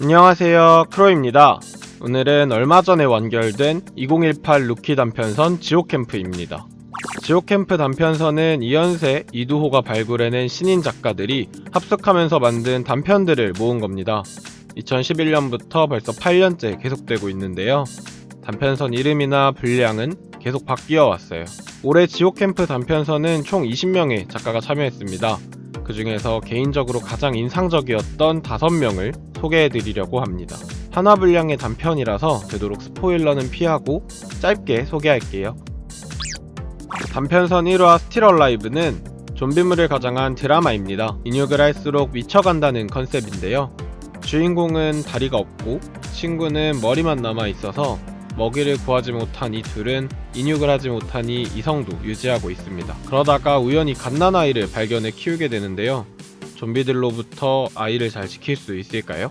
안녕하세요 크로입니다. 오늘은 얼마 전에 완결된 2018 루키 단편선 지옥캠프입니다. 지옥캠프 단편선은 이연세, 이두호가 발굴해낸 신인 작가들이 합숙하면서 만든 단편들을 모은 겁니다. 2011년부터 벌써 8년째 계속되고 있는데요. 단편선 이름이나 분량은 계속 바뀌어 왔어요. 올해 지옥캠프 단편선은 총 20명의 작가가 참여했습니다. 그 중에서 개인적으로 가장 인상적이었던 5명을 소개해드리려고 합니다. 하나 분량의 단편이라서 되도록 스포일러는 피하고 짧게 소개할게요. 단편선 1화 스틸 얼라이브는 좀비물을 가장한 드라마입니다. 인육을 할수록 미쳐간다는 컨셉인데요. 주인공은 다리가 없고 친구는 머리만 남아 있어서 먹이를 구하지 못한 이 둘은 인육을 하지 못하니 이성도 유지하고 있습니다. 그러다가 우연히 갓난아이를 발견해 키우게 되는데요. 좀비들로부터 아이를 잘 지킬 수 있을까요?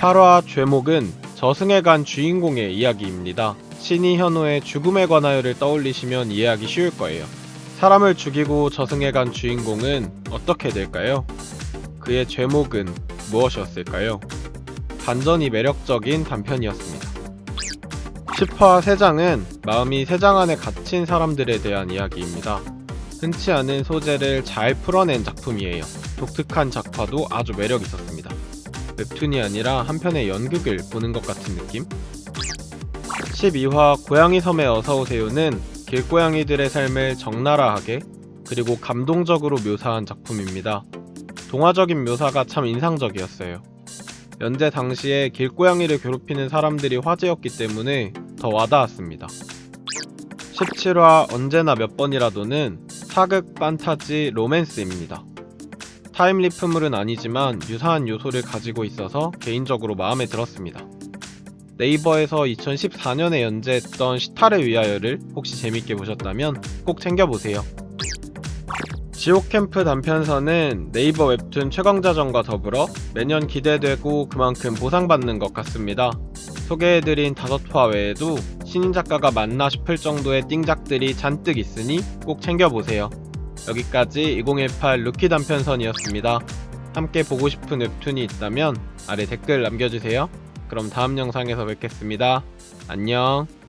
8화 죄목은 저승에 간 주인공의 이야기입니다. 신이 현호의 죽음에 관하여를 떠올리시면 이해하기 쉬울 거예요. 사람을 죽이고 저승에 간 주인공은 어떻게 될까요? 그의 죄목은 무엇이었을까요? 반전이 매력적인 단편이었습니다. 10화 세장은 마음이 세장 안에 갇힌 사람들에 대한 이야기입니다. 흔치 않은 소재를 잘 풀어낸 작품이에요. 독특한 작화도 아주 매력 있었습니다. 웹툰이 아니라 한 편의 연극을 보는 것 같은 느낌? 12화 고양이 섬에 어서오세요는 길고양이들의 삶을 적나라하게 그리고 감동적으로 묘사한 작품입니다. 동화적인 묘사가 참 인상적이었어요. 연재 당시에 길고양이를 괴롭히는 사람들이 화제였기 때문에 더 와닿았습니다. 17화 언제나 몇 번이라도는 사극, 판타지, 로맨스입니다. 타임리프물은 아니지만 유사한 요소를 가지고 있어서 개인적으로 마음에 들었습니다. 네이버에서 2014년에 연재했던 시타를 위하여를 혹시 재밌게 보셨다면 꼭 챙겨보세요. 지옥캠프 단편선은 네이버 웹툰 최강자전과 더불어 매년 기대되고 그만큼 보상받는 것 같습니다. 소개해드린 다섯 화 외에도 신인 작가가 맞나 싶을 정도의 띵작들이 잔뜩 있으니 꼭 챙겨보세요. 여기까지 2018 루키 단편선이었습니다. 함께 보고 싶은 웹툰이 있다면 아래 댓글 남겨주세요. 그럼 다음 영상에서 뵙겠습니다. 안녕.